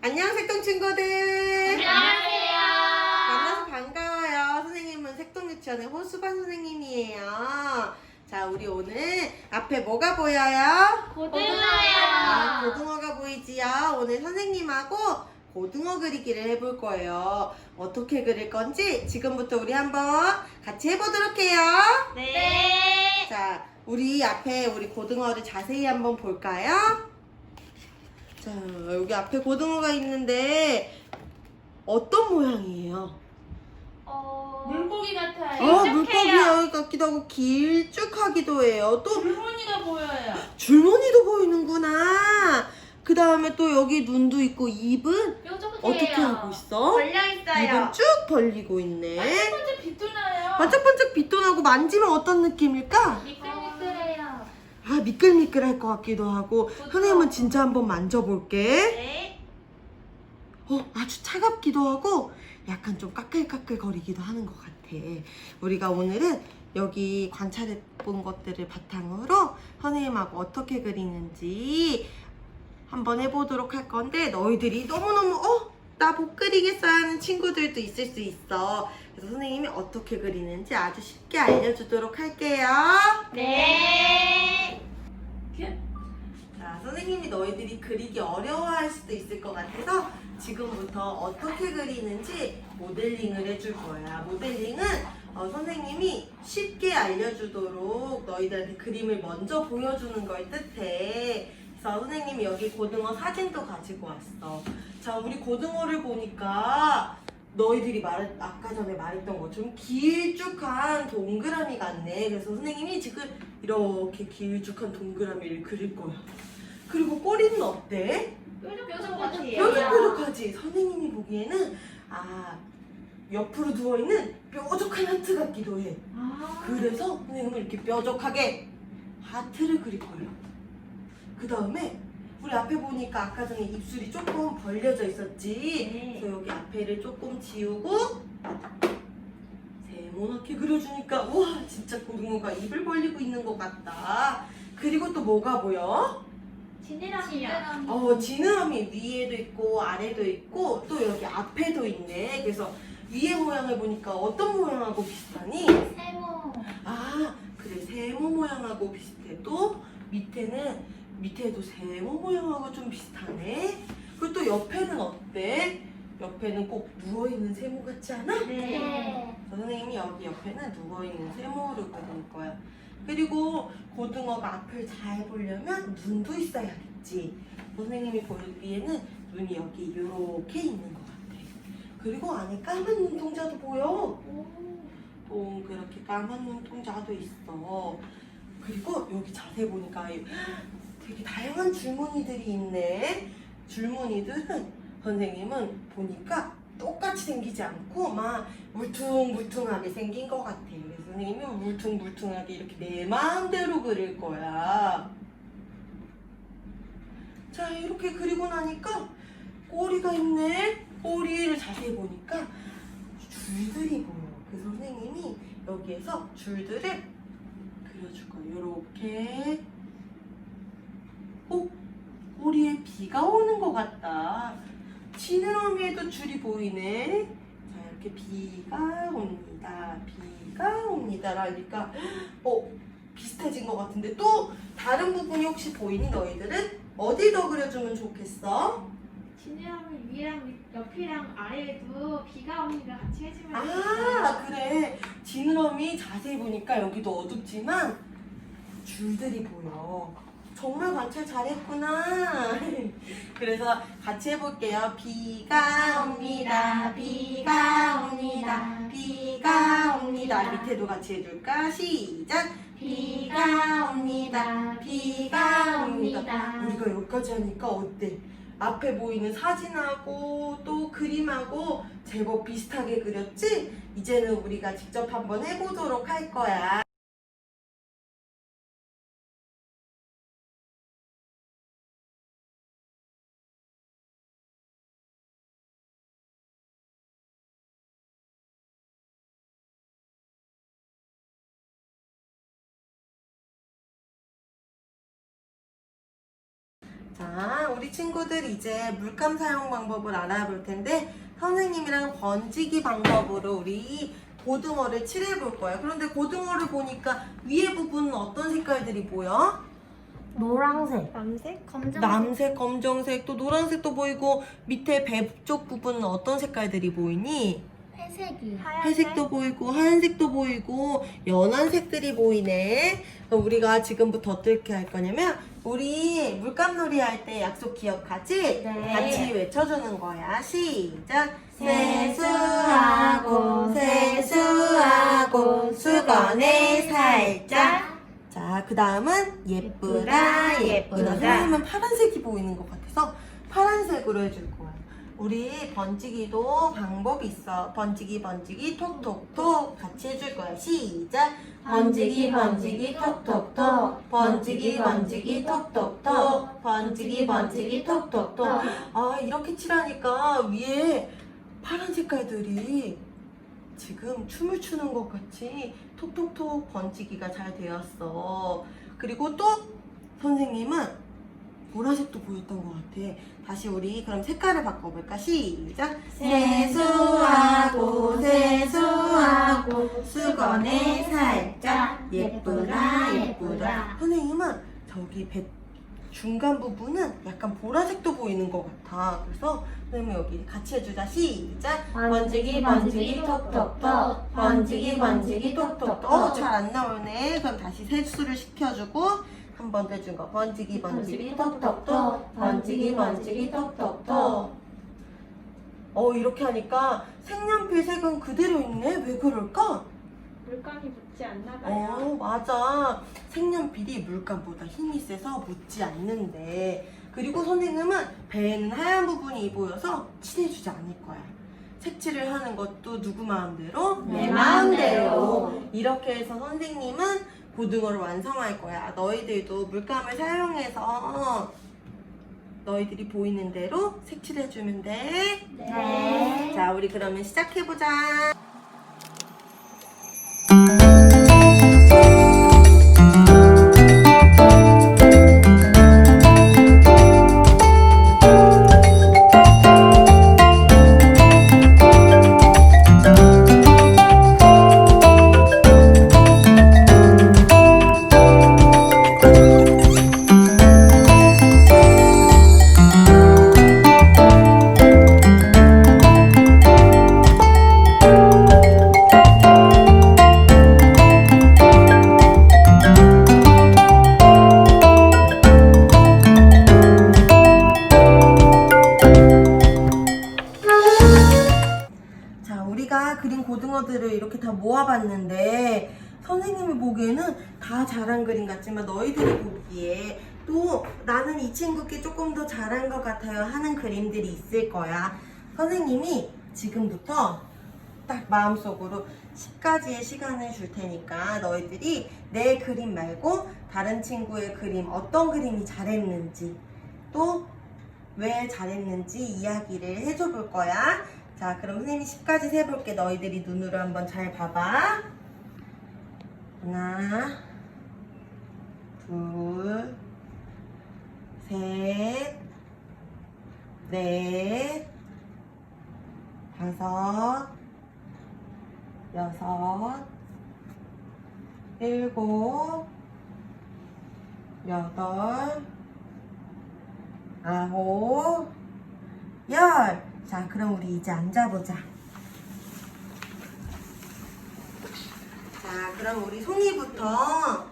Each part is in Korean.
안녕 색동 친구들. 안녕하세요. 만나서 반가워요. 선생님은 색동 유치원의 호수반 선생님이에요. 자, 우리 오늘 앞에 뭐가 보여요? 아, 고등어요. 고등어가 보이지요? 오늘 선생님하고 고등어 그리기를 해볼 거예요. 어떻게 그릴 건지 지금부터 우리 한번 같이 해보도록 해요. 네. 자, 우리 앞에 우리 고등어를 자세히 한번 볼까요? 자, 여기 앞에 고등어가 있는데 어떤 모양이에요? 어, 물고기 같아요. 어, 길쭉해요. 물고기 같기도 하고 길쭉하기도 해요. 또 줄무늬가 보여요. 줄무늬도 보이는구나. 그 다음에 또 여기 눈도 있고 입은 뾰족해요. 어떻게 하고 있어? 걸려 있어요. 입은 쭉 벌리고 있네. 반짝반짝 빛도 나요. 반짝반짝 빛도 나고 만지면 어떤 느낌일까? 미끌미끌해요. 아 미끌미끌할 것 같기도 하고 선생님은 진짜 한번 만져볼게. 네. 어 아주 차갑기도 하고 약간 좀 까끌까끌 거리기도 하는 것 같아. 우리가 오늘은 여기 관찰해 본 것들을 바탕으로 선생님하고 어떻게 그리는지 한번 해보도록 할 건데 너희들이 너무너무 어? 나 못 그리겠어 하는 친구들도 있을 수 있어. 그래서 선생님이 어떻게 그리는지 아주 쉽게 알려주도록 할게요. 네. 자, 선생님이 너희들이 그리기 어려워할 수도 있을 것 같아서 지금부터 어떻게 그리는지 모델링을 해줄 거야. 모델링은 어, 선생님이 쉽게 알려주도록 너희들한테 그림을 먼저 보여주는 걸 뜻해. 그래서 선생님이 여기 고등어 사진도 가지고 왔어. 자, 우리 고등어를 보니까 너희들이 말 아까 전에 말했던 것처럼 길쭉한 동그라미 같네. 그래서 선생님이 지금 이렇게 길쭉한 동그라미를 그릴 거야. 그리고 꼬리는 어때? 뾰족해요. 뾰족뾰족하지. 선생님이 보기에는 아 옆으로 누워 있는 뾰족한 하트 같기도 해. 아, 그래서 선생님은 이렇게 뾰족하게 하트를 그릴 거예요. 그 다음에 우리 앞에 보니까 아까 전에 입술이 조금 벌려져 있었지. 네. 그래서 여기 앞에를 조금 지우고 세모나게 그려주니까 와 진짜 고등어가 입을 벌리고 있는 것 같다. 그리고 또 뭐가 보여? 지느러미요. 어 지느러미 위에도 있고 아래도 있고 또 여기 앞에도 있네. 그래서 위에 모양을 보니까 어떤 모양하고 비슷하니? 세모. 아 그래 세모 모양하고 비슷해. 또 밑에는 밑에도 세모 모양하고 좀 비슷하네. 그리고 또 옆에는 어때? 옆에는 꼭 누워있는 세모 같지 않아? 네. 선생님이 여기 옆에는 누워있는 세모를 그릴 거야. 그리고 고등어가 앞을 잘 보려면 눈도 있어야겠지. 선생님이 보기에는 눈이 여기 이렇게 있는 것 같아. 그리고 안에 까만 눈동자도 보여. 동그랗게 까만 눈동자도 있어. 그리고 여기 자세히 보니까 이- 되게 다양한 줄무늬들이 있네. 줄무늬들은 선생님은 보니까 똑같이 생기지 않고 막 물퉁물퉁하게 생긴 것 같아요. 그래서 선생님이 물퉁물퉁하게 이렇게 내 마음대로 그릴 거야. 자, 이렇게 그리고 나니까 꼬리가 있네. 꼬리를 자세히 보니까 줄들이 보여. 그래서 선생님이 여기에서 줄들을 그려줄 거예요. 이렇게. 어? 꼬리에 비가 오는 것 같다. 지느러미에도 줄이 보이네. 자, 이렇게 비가 옵니다. 비가 옵니다. 라니까, 어, 비슷해진 것 같은데 또 다른 부분이 혹시 보이니 너희들은? 어디 더 그려주면 좋겠어? 지느러미 위랑 밑- 옆이랑 아래에도 비가 옵니다. 같이 해주면 아, 그래. 지느러미 자세히 보니까 여기도 어둡지만 줄들이 보여. 정말 관찰 잘했구나. 그래서 같이 해볼게요. 비가 옵니다. 비가 옵니다. 비가 옵니다. 밑에도 같이 해줄까? 시작. 비가 옵니다. 비가 옵니다. 우리가 여기까지 하니까 어때? 앞에 보이는 사진하고 또 그림하고 제법 비슷하게 그렸지? 이제는 우리가 직접 한번 해보도록 할 거야. 자, 우리 친구들 이제 물감 사용 방법을 알아볼 텐데 선생님이랑 번지기 방법으로 우리 고등어를 칠해 볼 거예요. 그런데 고등어를 보니까 위에 부분은 어떤 색깔들이 보여? 노란색. 남색? 검정. 남색, 검정색, 또 노란색도 보이고 밑에 배 쪽 부분은 어떤 색깔들이 보이니? 회색이. 회색도 보이고 하얀색도 보이고 연한 색들이 보이네. 그럼 우리가 지금부터 어떻게 할 거냐면 우리 물감놀이 할 때 약속 기억하지? 네. 같이 외쳐주는 거야. 시작. 세수하고, 세수하고 수건에 살짝. 자, 그 다음은 예쁘다, 예쁘다. 예쁘다. 선생님은 파란색이 보이는 것 같아서 파란색으로 해줄 거야. 우리 번지기도 방법이 있어. 번지기, 번지기, 톡톡톡 같이 해줄 거야. 시작. 번지기, 번지기, 톡톡톡. 번지기, 번지기, 톡톡톡. 번지기, 번지기, 톡톡톡. 아, 이렇게 칠하니까 위에 파란 색깔들이 지금 춤을 추는 것 같이 톡톡톡 번지기가 잘 되었어. 그리고 또 선생님은 보라색도 보였던 것 같아. 다시 우리 그럼 색깔을 바꿔볼까? 시작. 세수하고 세수하고 수건에 살짝 예쁘다 예쁘다. 선생님은 저기 배 중간 부분은 약간 보라색도 보이는 것 같아. 그래서 선생님 여기 같이 해주자. 시작. 번지기 번지기 톡톡톡 번지기 번지기 톡톡톡 어 잘 안 나오네 그럼 다시 세수를 시켜주고 한 번 더 해준 거. 번지기 번지기 톡톡톡 번지기 번지기 톡톡톡 어 이렇게 하니까 색연필 색은 그대로 있네? 왜 그럴까? 물감이 묻지 않나 봐요. 어 맞아. 색연필이 물감보다 힘이 세서 묻지 않는데. 그리고 선생님은 배에는 하얀 부분이 보여서 칠해주지 않을 거야. 색칠을 하는 것도 누구 마음대로? 내 마음대로. 이렇게 해서 선생님은 고등어를 완성할 거야 너희들도 물감을 사용해서 너희들이 보이는 대로 색칠해주면 돼 네. 자, 우리 그러면 시작해보자. 자, 모아봤는데, 선생님이 보기에는 다 잘한 그림 같지만, 너희들이 보기에 또 나는 이 친구께 조금 더 잘한 것 같아요 하는 그림들이 있을 거야. 선생님이 지금부터 딱 마음속으로 10가지의 시간을 줄 테니까 너희들이 내 그림 말고 다른 친구의 그림 어떤 그림이 잘했는지 또 왜 잘했는지 이야기를 해줘 볼 거야. 자, 그럼 선생님이 10까지 세볼게. 너희들이 눈으로 한번 잘 봐봐. 하나, 둘, 셋, 넷, 다섯, 여섯, 일곱, 여덟, 아홉, 열. 자, 그럼 우리 이제 앉아보자. 자, 그럼 우리 송이부터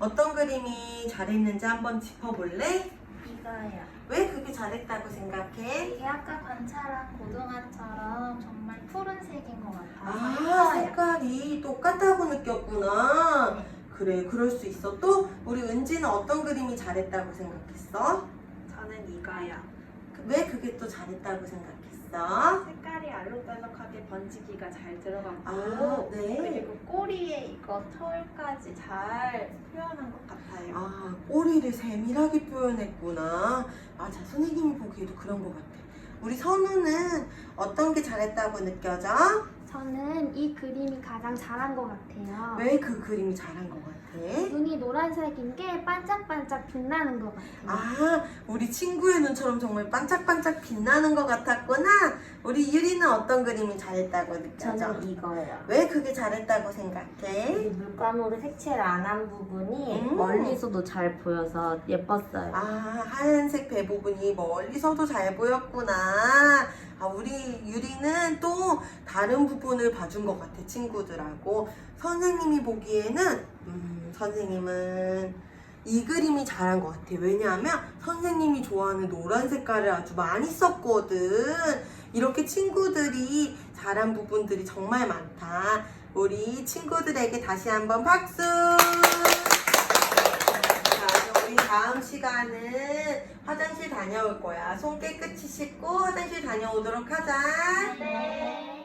어떤 그림이 잘했는지 한번 짚어볼래? 이거요. 왜 그게 잘했다고 생각해? 이게 아까 관찰한 고등어처럼 정말 푸른색인 것 같아요. 아, 색깔이 똑같다고 느꼈구나. 그래, 그럴 수 있어. 또 우리 은지는 어떤 그림이 잘했다고 생각했어? 저는 이거요. 그- 왜 그게 또 잘했다고 생각했어? 색깔이 알록달록하게 번지기가 잘 들어갔고 아, 네. 그리고 꼬리에 이거 털까지 잘 표현한 것 같아요. 아, 꼬리를 세밀하게 표현했구나. 맞아, 선생님이 보기에도 그런 것 같아. 우리 선우는 어떤 게 잘했다고 느껴져? 저는 이 그림이 가장 잘한 것 같아요. 왜 그 그림이 잘한 것 같아? 눈이 노란색인 게 반짝반짝 빛나는 것 같아요. 아, 우리 친구의 눈처럼 정말 반짝반짝 빛나는 것 같았구나. 우리 유리는 어떤 그림이 잘했다고 느껴져? 저는 이거예요. 왜 그게 잘했다고 생각해? 이 물감으로 색칠 안 한 부분이 음. 멀리서도 잘 보여서 예뻤어요. 아, 하얀색 배 부분이 멀리서도 잘 보였구나. 아, 우리 유리는 또 다른 부분을 봐준 것 같아, 친구들하고. 선생님이 보기에는, 음, 선생님은 이 그림이 잘한 것 같아. 왜냐하면 선생님이 좋아하는 노란 색깔을 아주 많이 썼거든. 이렇게 친구들이 잘한 부분들이 정말 많다. 우리 친구들에게 다시 한번 박수! 우리 다음 시간은 화장실 다녀올 거야. 손 깨끗이 씻고 화장실 다녀오도록 하자. 네.